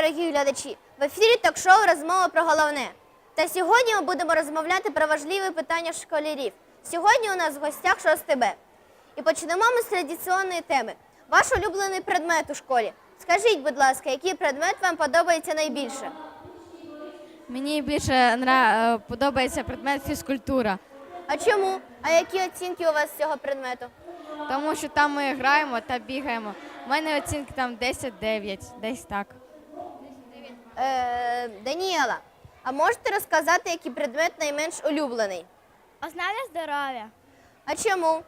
дорогі глядачі! В ефірі ток-шоу розмова про головне. Та сьогодні ми будемо розмовляти про важливі питання школярів. Сьогодні у нас в гостях 6 Б. І почнемо ми з традиційної теми. Ваш улюблений предмет у школі. Скажіть, будь ласка, який предмет вам подобається найбільше? Мені більше е, подобається предмет фізкультура, А чому? А які оцінки у вас з цього предмету? тому що там ми граємо та бігаємо. У мене оцінки там 10-9, десь так. Е, Даніела, а можете розказати, який предмет найменш улюблений? Основне здоров'я. А чому?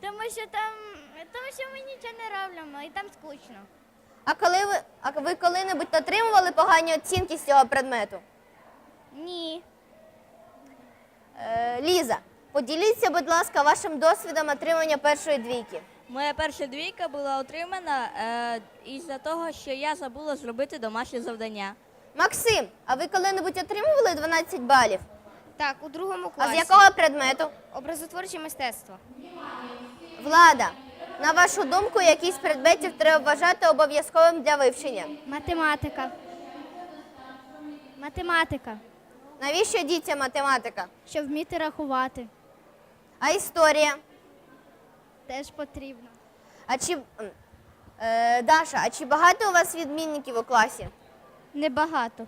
Тому що там, тому що ми нічого не робимо і там скучно. А коли ви, а ви коли-небудь отримували погані оцінки з цього предмету? Ні. Е, Ліза, поділіться, будь ласка, вашим досвідом отримання першої двійки. Моя перша двійка була отримана е, із-за того, що я забула зробити домашнє завдання. Максим, а ви коли-небудь отримували 12 балів? Так, у другому класі. А з якого предмету? Образотворче мистецтво. Влада, на вашу думку, який з предметів треба вважати обов'язковим для вивчення? Математика. Математика. Навіщо дітям математика? Щоб вміти рахувати. А історія? Теж потрібно. А чи е, Даша, а чи багато у вас відмінників у класі? Небагато.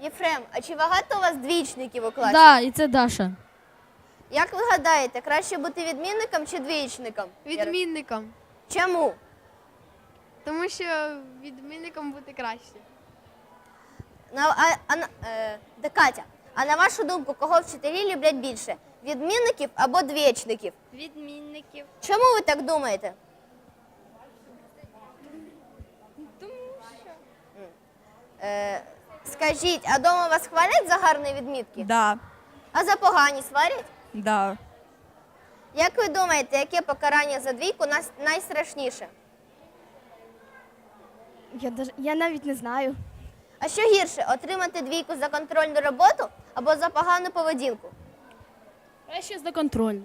Єфрем, а чи багато у вас двічників у класі? Так, і це Даша. Як ви гадаєте, краще бути відмінником чи двічником? Відмінником. Чому? Тому що відмінником бути краще. На, а, а, на- е, де Катя, а на вашу думку, кого вчителі люблять більше? Відмінників або двічників? Відмінників. Чому ви так думаєте? Скажіть, а дома вас хвалять за гарні відмітки? Да, А за погані сварять? да. Як ви думаєте, яке покарання за двійку нас найстрашніше? Я, я навіть не знаю. А що гірше, отримати двійку за контрольну роботу або за погану поведінку? Краще за контроль.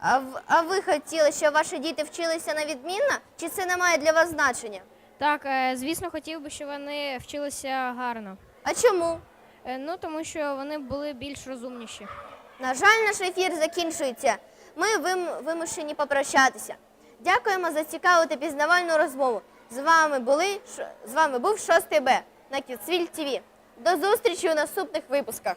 А, в- а ви хотіли, щоб ваші діти вчилися на відмінно, чи це не має для вас значення? Так, е, звісно, хотів би, щоб вони вчилися гарно. А чому? Е, Ну, тому що вони були більш розумніші. На жаль, наш ефір закінчується. Ми вим- вимушені попрощатися. Дякуємо за цікаву та пізнавальну розмову. З вами були Ш- з вами був 6 Б на Кіцвіль ТВ. До зустрічі у наступних випусках.